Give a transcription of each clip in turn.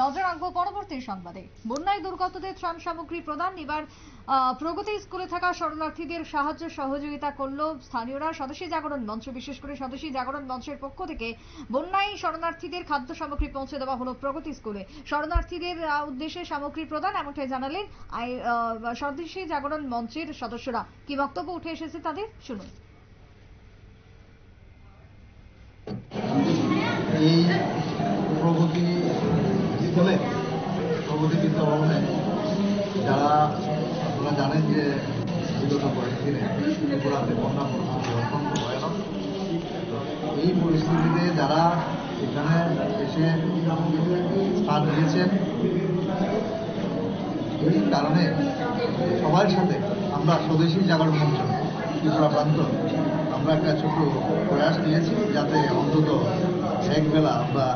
নজর রাখব পরবর্তী সংবাদে। বন্যায় দুর্গতদের ত্রাণ সামগ্রী প্রদান, এবার প্রগতি স্কুলে থাকা শরণার্থীদের সাহায্য সহযোগিতা করল স্থানীয়রা। স্বদেশী জাগরণ মঞ্চ, বিশেষ করে স্বদেশী জাগরণ মঞ্চের পক্ষ থেকে বন্যায় শরণার্থীদের খাদ্য সামগ্রী পৌঁছে দেওয়া হলো প্রগতি স্কুলে। শরণার্থীদের উদ্দেশ্যে সামগ্রী প্রদান এমনটাই জানালেন স্বদেশী জাগরণ মঞ্চের সদস্যরা। কি বক্তব্য উঠে এসেছে তাদের? শুনুন এই প্রগতি স্কুলে প্রগতি বিদ্যাভবনে যারা আপনারা জানেন যে বিগত কয়েকদিনে ত্রিপুরাতে বন্যা ভয়ানক। এই পরিস্থিতিতে যারা এখানে এসে স্থান নিয়েছেন, এই কারণে সবার সাথে আমরা স্বদেশী জাগরণ মঞ্চ ত্রিপুরা প্রান্ত, আমরা একটা ছোট প্রয়াস নিয়েছি যাতে অন্তত একবেলা আমরা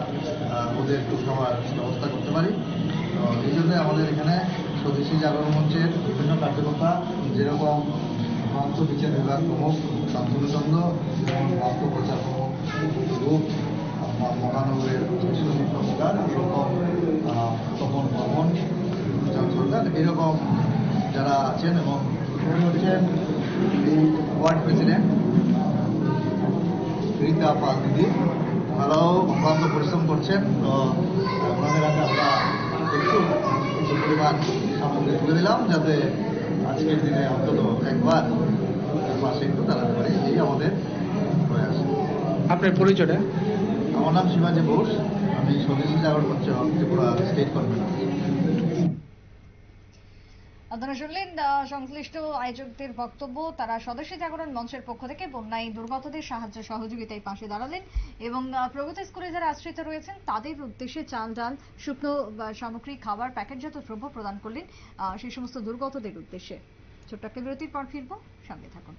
ওদের একটু খাবার ব্যবস্থা করতে পারি। এই জন্য আমাদের এখানে স্বদেশী জাগরণ মঞ্চের বিভিন্ন কার্যকর্তা যেরকম মহান্ত বিচার বিভাগ প্রমুখ শান্তনুচন্দ্র, যেমন মহান্ত প্রচার প্রমুখ রূপ মহানগরের সরকার এরকম তপন ভ্রমণ সরকার, এরকম যারা আছেন এবং উনি হচ্ছেন এই ওয়ার্ড প্রেসিডেন্ট, রীতা পাল দিদি। ওনারাও অক্লান্ত পরিশ্রম করছেন। তো ওনাদের হাতে আমরা একটু কিছু পরিমাণ সামগ্রী তুলে দিলাম যাতে আজকের দিনে অন্তত একবার মাসে একটু দাঁড়াতে পারি এই আমাদের প্রয়াস। আপনার পরিচয়টা? আমার নাম শিবাজী বোস আমি স্বদেশী জাগরণ মঞ্চ ত্রিপুরা স্টেট কনভেনর আপনারা শুনলেন সংশ্লিষ্ট আয়োজকদের বক্তব্য, তারা স্বদেশী জাগরণ মঞ্চের পক্ষ থেকে বন্যায় দুর্গতদের সাহায্য সহযোগিতায় পাশে দাঁড়ালেন এবং প্রগতি স্কুলে যারা আশ্রিত রয়েছেন, তাদের উদ্দেশ্যে চাল, ডাল, শুকনো সামগ্রী, খাবার, প্যাকেটজাত দ্রব্য প্রদান করলেন সেই সমস্ত দুর্গতদের উদ্দেশ্যে। ছোট্ট একটা বিরতির পর ফিরবো, সঙ্গে থাকুন।